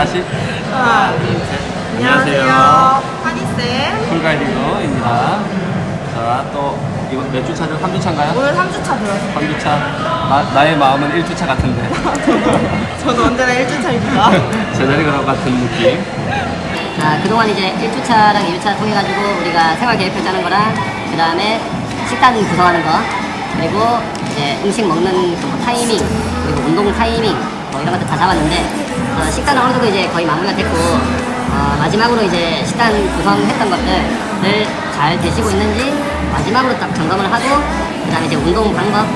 다시 하나, 둘, 셋. 안녕하세요. 하니쌤. 풀가이딩어입니다. 자, 또 이거 몇주 차죠? 3주 차인가요? 오늘 3주차 들어왔어요. 3주 차. 나, 나의 마음은 1주 차 같은데. 저도 언제나 1주차입니다. 제자리 걸어 같은 느낌. 자, 그동안 이제 1주차랑 2주차 통해가지고 우리가 생활 계획표 짜는 거랑, 그 다음에 식단 구성하는 거, 그리고 이제 음식 먹는 그뭐 타이밍, 그리고 운동 타이밍, 뭐 이런 것들 다 잡았는데, 어, 식단은 어느 정도 이제 거의 마무리가 됐고, 어, 마지막으로 이제 식단 구성했던 것들을 잘 되시고 있는지, 마지막으로 딱 점검을 하고, 그 다음에 이제 운동 방법,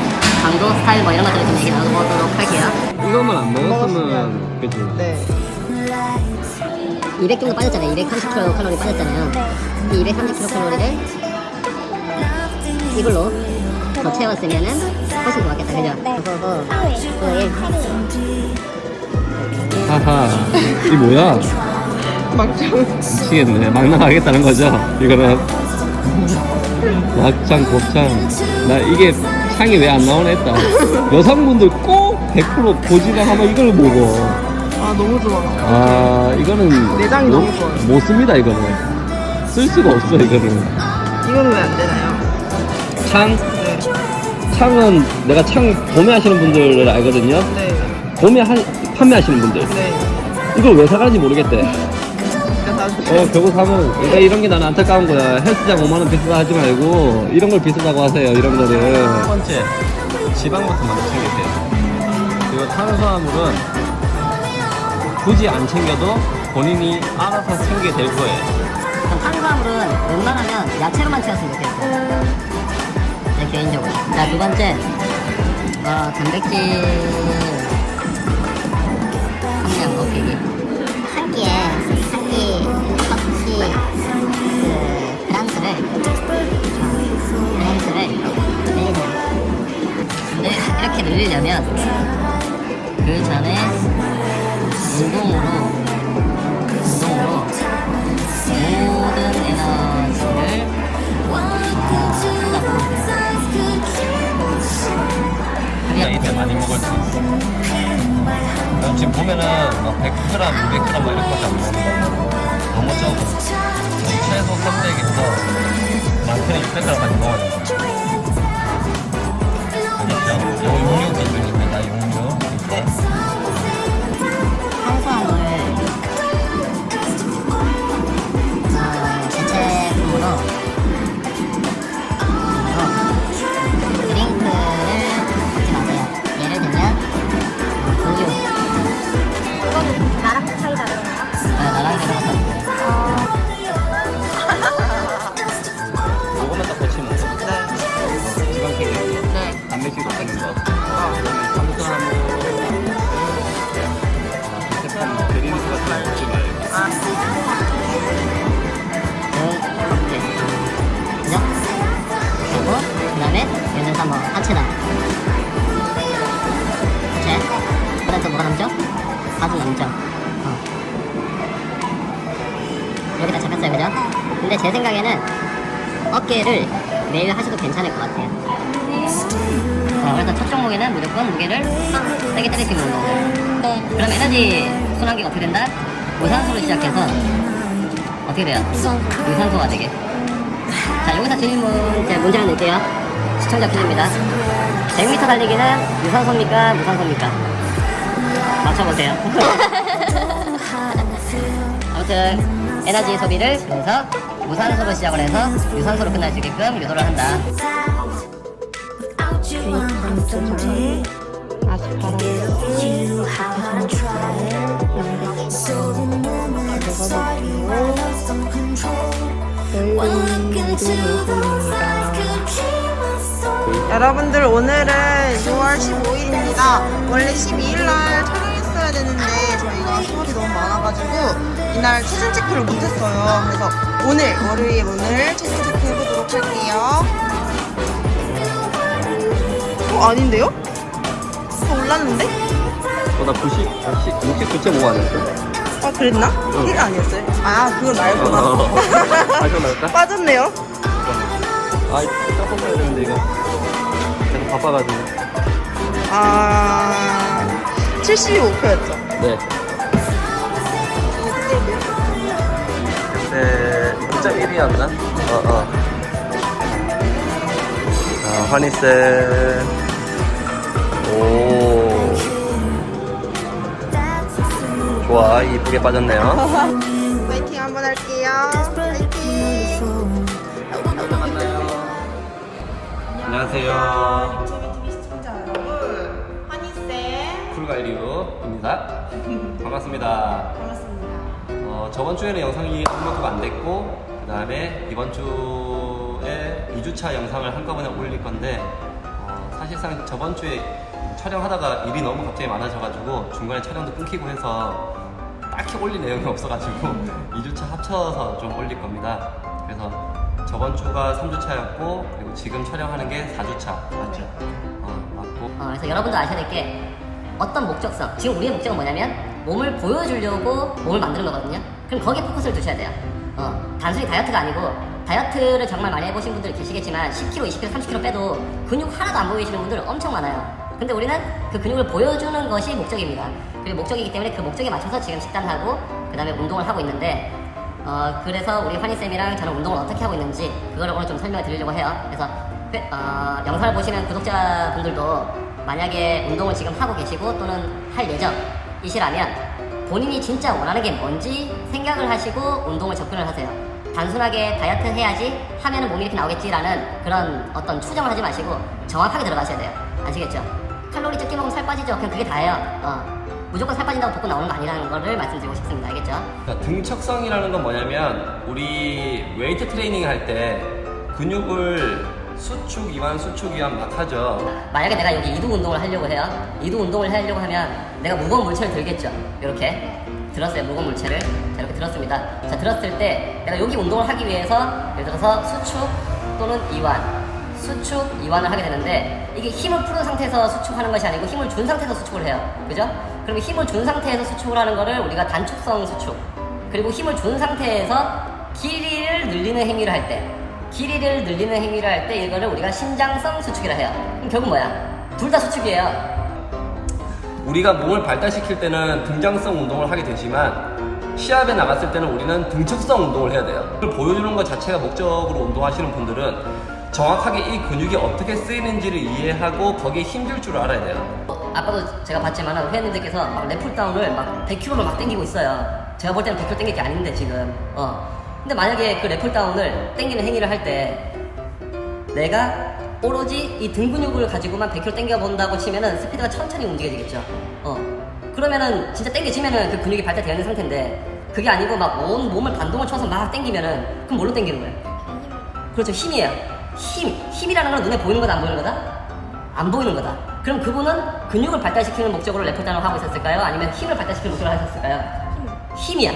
강도, 스타일 뭐 이런 것들을 좀 얘기 나눠보도록 할게요. 이것만 안 먹었으면, 그지? 네. 200 정도 빠졌잖아요. 230kcal 칼로리 빠졌잖아요. 이 230kcal를 이걸로 더 채웠으면은 훨씬 좋았겠다, 그죠? 네. 그거 하하. 이 뭐야? 막장. 미치겠네. 막 나가겠다는 거죠? 이거는. 막창, 곱창. 나 이게 창이 왜 안 나오나 했다. 여성분들 꼭 100% 고지방 하면 이걸 먹어. 아, 너무 좋아. 아, 이거는. 내장이 못, 너무 좋아요. 못 씁니다, 이거는. 쓸 수가 없어, 이거는. 이거는 왜 안 되나요? 창? 네. 창은 내가 창 도매하시는 분들을 알거든요. 네. 도매 한, 판매하시는 분들. 네. 이걸 왜 사가는지 모르겠대. 그래서 어, 결국 사면, 그러니까 이런 게 나는 안타까운 거야. 헬스장 5만원 비싸다 하지 말고, 이런 걸 비싸다고 하세요, 이런 거를. 첫 번째, 지방부터 먼저 챙기세요. 그리고 탄수화물은 굳이 안 챙겨도 본인이 알아서 챙기게 될 거예요. 전 탄수화물은 웬만하면 야채로만 채웠으면 좋겠어요. 제 개인적으로. 자, 두 번째, 어, 단백질 함량 높이기. 한 끼에, 한 끼, 섭씨, 그, 그람수를, 그람수를 늘리세요. 근데 이렇게 늘리려면, 그 전에 운동으로, 운동으로, 모든 에너지를. 그냥 많이 먹을 수 있어. 그럼 지금 보면은 막 100g, 200g 막 이렇게밖에 안 먹는 거 너무 적어. 최소 300에서 많게는 600g까지 들어서 뭐 하체다 하체 그 다음 또 뭐가 남죠? 가슴 남죠? 어. 이렇게 다 잡혔어요 그죠? 근데 제 생각에는 어깨를 매일 하셔도 괜찮을 것 같아요 어, 그래서 첫 종목에는 무조건 무게를 세게 때릴 수 있는 운동들 네. 그럼 에너지 순환기가 어떻게 된다? 무산소로 시작해서 어떻게 돼요? 유산소가 되게. 자, 여기서 질문, 제 문제 하나 낼게요. 시청자 퀴즈입니다. 100m 달리기는 유산소입니까? 무산소입니까? 맞춰보세요. 아무튼, 에너지 소비를 그래서 무산소로 시작을 해서 유산소로 끝날 수 있게끔 유도를 한다. 여러분들 오늘은 6월 15일입니다. 원래 12일날 촬영했어야 되는데 저희가 수업이 너무 많아가지고 이날 체중 체크를 못했어요. 그래서 오늘 월요일 오늘 체중 체크 해보도록 할게요. 어 아닌데요? 더 올랐는데? 어, 나 90, 69.5 아니었어? 아 그랬나? 1 아니었어요? 아 그건 말구나. 어. 다시 올라갈까? 빠졌네요. 아, 조금 해야 되는데, 이거. 바빠가지고. 아 70이 목표였죠. 네. 그때 2.1이었나? 어, 어. 아, 환희쌤. 오. 좋아, 이쁘게 빠졌네요. 파이팅 한번 할게요. 안녕하세요. 재미TV 시청자 여러분, 환희쌤 쿨갈리우입니다. 반갑습니다. 반갑습니다. 어, 저번 주에는 영상이 업로드가 안 됐고 그 다음에 이번 주에 2주차 영상을 한꺼번에 올릴 건데 어, 사실상 저번 주에 촬영하다가 일이 너무 갑자기 많아져가지고 중간에 촬영도 끊기고 해서 딱히 올릴 내용이 없어가지고 2주차 합쳐서 좀 올릴 겁니다. 그래서 저번 주가 3주차였고 그리고 지금 촬영하는 게 4주차. 맞죠? 어, 맞고. 어, 그래서 여러분도 아셔야 될 게 어떤 목적성 지금 우리의 목적은 뭐냐면 몸을 보여주려고 몸을 만드는 거거든요. 그럼 거기에 포커스를 두셔야 돼요. 어, 단순히 다이어트가 아니고 다이어트를 정말 많이 해보신 분들 계시겠지만 10kg, 20kg, 30kg 빼도 근육 하나도 안 보이시는 분들 엄청 많아요. 근데 우리는 그 근육을 보여주는 것이 목적입니다. 그리고 목적이기 때문에 그 목적에 맞춰서 지금 식단하고 그 다음에 운동을 하고 있는데 어, 그래서 우리 환희쌤이랑 저는 운동을 어떻게 하고 있는지 그거를 오늘 좀 설명해 드리려고 해요. 그래서 회- 어, 영상을 보시는 구독자분들도 만약에 운동을 지금 하고 계시고 또는 할 예정이시라면 본인이 진짜 원하는 게 뭔지 생각을 하시고 운동을 접근을 하세요. 단순하게 다이어트 해야지 하면은 몸이 이렇게 나오겠지라는 그런 어떤 추정을 하지 마시고 정확하게 들어가셔야 돼요. 아시겠죠? 칼로리 적게 먹으면 살 빠지죠. 그냥 그게 다예요. 어. 무조건 살 빠진다고 복근 나오는 거 아니라는 거를 말씀드리고 싶습니다. 알겠죠? 그러니까 등척성이라는 건 뭐냐면 우리 웨이트 트레이닝 할 때 근육을 수축, 이완, 수축, 이완 막 하죠. 만약에 내가 여기 이두 운동을 하려고 해요. 이두 운동을 하려고 하면 내가 무거운 물체를 들겠죠. 이렇게 들었어요. 무거운 물체를. 자, 이렇게 들었습니다. 자, 들었을 때 내가 여기 운동을 하기 위해서 예를 들어서 수축 또는 이완, 수축, 이완을 하게 되는데 이게 힘을 풀은 상태에서 수축하는 것이 아니고 힘을 준 상태에서 수축을 해요. 그죠? 그러면 힘을 준 상태에서 수축을 하는 거를 우리가 단축성 수축 그리고 힘을 준 상태에서 길이를 늘리는 행위를 할 때, 길이를 늘리는 행위를 할 때 이거를 우리가 신장성 수축이라 해요. 그럼 결국 뭐야? 둘 다 수축이에요. 우리가 몸을 발달시킬 때는 등장성 운동을 하게 되지만 시합에 나갔을 때는 우리는 등척성 운동을 해야 돼요. 보여주는 것 자체가 목적으로 운동하시는 분들은 정확하게 이 근육이 어떻게 쓰이는지를 이해하고 거기에 힘줄 줄 알아야 돼요. 어, 아까도 제가 봤지만 회원님들께서 막 랩풀다운을 막 100kg를 막 당기고 있어요. 제가 볼 때는 100kg 당길 게 아닌데 지금. 어. 근데 만약에 그 랩풀다운을 당기는 행위를 할 때 내가 오로지 이 등 근육을 가지고만 100kg 당겨 본다고 치면은 스피드가 천천히 움직여지겠죠. 어. 그러면은 진짜 당겨지면은 그 근육이 발달되어 있는 상태인데 그게 아니고 막 온 몸을 반동을 쳐서 막 당기면은 그럼 뭘로 당기는 거예요? 그렇죠 힘이에요 힘 힘이라는 건 눈에 보이는 거다 안 보이는 거다? 안 보이는 거다. 그럼 그분은 근육을 발달시키는 목적으로 레포단을 하고 있었을까요? 아니면 힘을 발달시키는 목적으로 하셨을까요? 힘 이야.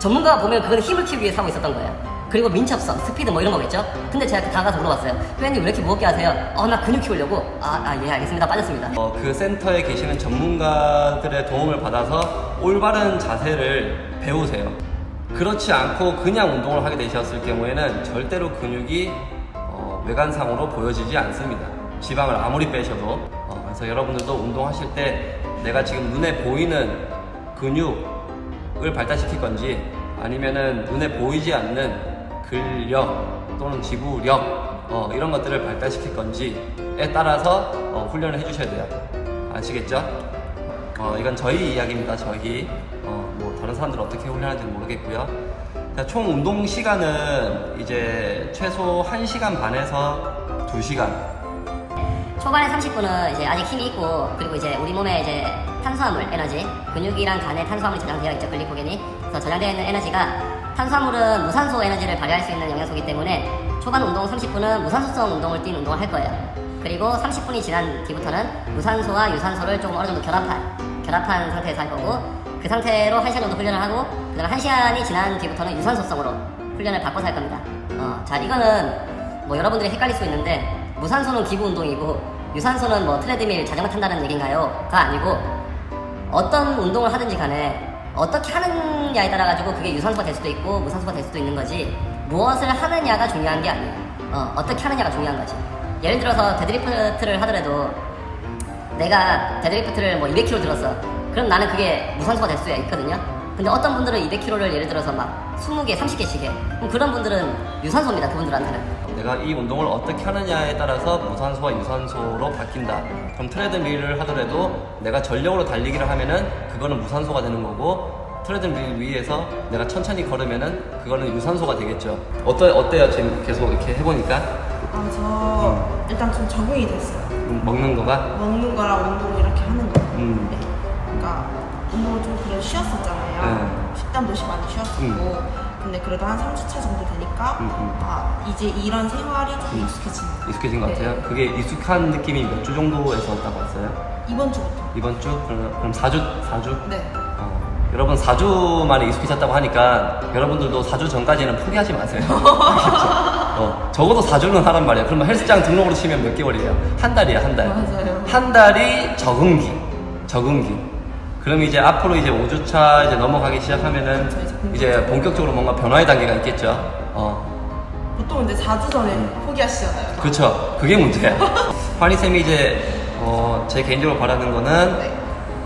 전문가가 보면 그건 힘을 키우기 위해서 하고 있었던 거예요. 그리고 민첩성 스피드 뭐 이런 거겠죠? 근데 제가 다가가서 물어봤어요. 회원님 왜 이렇게 무겁게 하세요? 어 나 근육 키우려고. 아예 알겠습니다. 빠졌습니다. 어, 그 센터에 계시는 전문가들의 도움을 받아서 올바른 자세를 배우세요. 그렇지 않고 그냥 운동을 하게 되셨을 경우에는 절대로 근육이 어, 외관상으로 보여지지 않습니다. 지방을 아무리 빼셔도. 어, 그래서 여러분들도 운동하실 때 내가 지금 눈에 보이는 근육을 발달시킬 건지 아니면은 눈에 보이지 않는 근력 또는 지구력 어, 이런 것들을 발달시킬 건지에 따라서 어, 훈련을 해주셔야 돼요. 아시겠죠? 어, 이건 저희 이야기입니다. 저희 어, 뭐 다른 사람들 어떻게 훈련하는지는 모르겠고요. 자, 총 운동 시간은 이제 최소 1시간 반에서 2시간. 초반에 30분은 이제 아직 힘이 있고 그리고 이제 우리 몸에 이제 탄수화물 에너지 근육이랑 간에 탄수화물이 저장되어 있죠 글리코겐이 그래서 저장되어 있는 에너지가 탄수화물은 무산소 에너지를 발휘할 수 있는 영양소이기 때문에 초반 운동 30분은 무산소성 운동을 뛴 운동을 할 거예요 그리고 30분이 지난 뒤부터는 무산소와 유산소를 조금 어느 정도 결합한 결합한 상태에서 할 거고 그 상태로 1시간 정도 훈련을 하고 그 다음에 1시간이 지난 뒤부터는 유산소성으로 훈련을 바꿔서 할 겁니다 어, 자 이거는 뭐 여러분들이 헷갈릴 수 있는데 무산소는 기구 운동이고 유산소는 뭐 트레드밀 자전거 탄다는 얘기인가요? 가 아니고 어떤 운동을 하든지 간에 어떻게 하느냐에 따라 가지고 그게 유산소가 될 수도 있고 무산소가 될 수도 있는 거지 무엇을 하느냐가 중요한 게 아니에요. 어, 어떻게 하느냐가 중요한 거지. 예를 들어서 데드리프트를 하더라도 내가 데드리프트를 뭐 200kg 들었어. 그럼 나는 그게 무산소가 될 수가 있거든요. 근데 어떤 분들은 200kg를 예를 들어서 막 20개, 30개씩 해. 그럼 그런 분들은 유산소입니다. 그분들한테는. 내가 이 운동을 어떻게 하느냐에 따라서 무산소와 유산소로 바뀐다. 그럼 트레드밀을 하더라도 내가 전력으로 달리기를 하면은 그거는 무산소가 되는 거고 트레드밀 위에서 내가 천천히 걸으면은 그거는 유산소가 되겠죠. 어떠 어때요 지금 계속 이렇게 해보니까 아, 저 일단 좀 적응이 됐어요. 음, 먹는 거가 먹는 거랑 운동 이렇게 하는 거. 음. 네. 운동을 좀 그래 쉬었었잖아요. 네. 식단도 시 많이 쉬었었고. 음. 근데 그래도 한 3주차 정도 되니까 음, 음. 아 이제 이런 생활이 좀거 익숙해진 것 네. 같아요. 그게 익숙한 느낌이 몇 주 정도에서 왔다고 왔어요? 이번 주부터. 이번 주? 그럼, 그럼 4주? 4주? 네. 어, 여러분 4주 만에 익숙해졌다고 하니까 여러분들도 4주 전까지는 포기하지 마세요. 어, 적어도 4주는 하란 말이야. 그러면 헬스장 등록으로 치면 몇 개월이에요? 한 달이야, 한 달. 맞아요. 한 달이 적응기. 적응기. 그럼 이제 앞으로 이제 5주차 이제 넘어가기 시작하면은 이제 본격적으로 뭔가 변화의 단계가 있겠죠. 어. 보통 이제 4주 전에 포기하시잖아요. 그렇죠. 그게 문제야. 환희 쌤이 이제 어, 제 개인적으로 바라는 거는 네.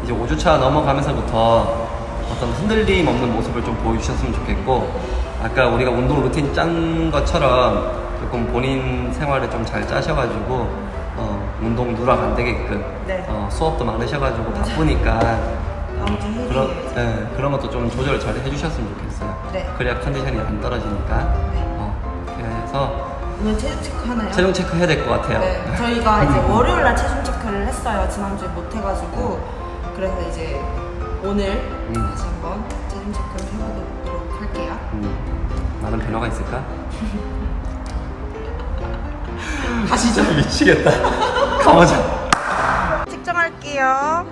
이제 5주차 넘어가면서부터 어떤 흔들림 없는 모습을 좀 보여주셨으면 좋겠고 아까 우리가 운동 루틴 짠 것처럼 조금 본인 생활을 좀잘 짜셔가지고 어, 운동 누락 안 되게끔 네. 어, 수업도 많으셔가지고 바쁘니까 다 음주 그런. 네, 그런 것도 좀 조절 잘 해주셨으면 좋겠어요. 네. 그래야 컨디션이 안 떨어지니까. 네. 어, 그래서 오늘 체중 체크 하나요? 체중 체크 해야 될 것 같아요. 네, 저희가 이제 월요일 날 체중 체크를 했어요. 지난주에 못 해가지고 그래서 이제 오늘 음. 다시 한번 체중 체크를 해보도록 할게요. 음, 많은 변화가 있을까? 가시죠. 미치겠다. 가보자. 측정할게요.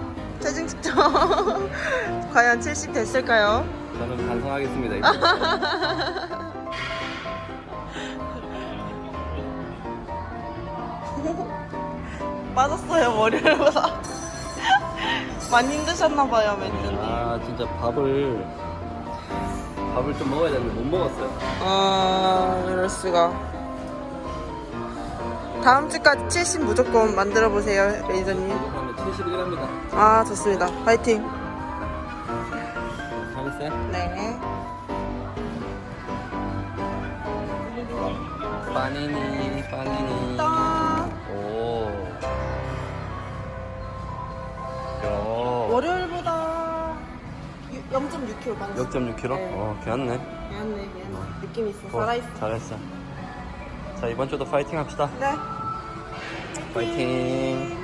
체중 측정. 과연 70 됐을까요? 저는 반성하겠습니다. 빠졌어요 월요일보다. 많이 힘드셨나봐요 멘트님. 아 진짜 밥을 밥을 좀 먹어야 되는데 못 먹었어요. 아 이럴 수가. 다음 주까지 70 무조건 만들어 보세요 레이저님. 그러면 71합니다. 아 좋습니다. 파이팅. 강쌤. 네. 빠니니. 짠. 오. 야. 월요일보다 0.6kg 많았어. 0.6kg? 네. 어, 괜찮네. 미안해 미안해. 느낌 있어. 어, 살아있어. 잘했어. 자 이번 주도 파이팅 합시다. 네. 파이팅.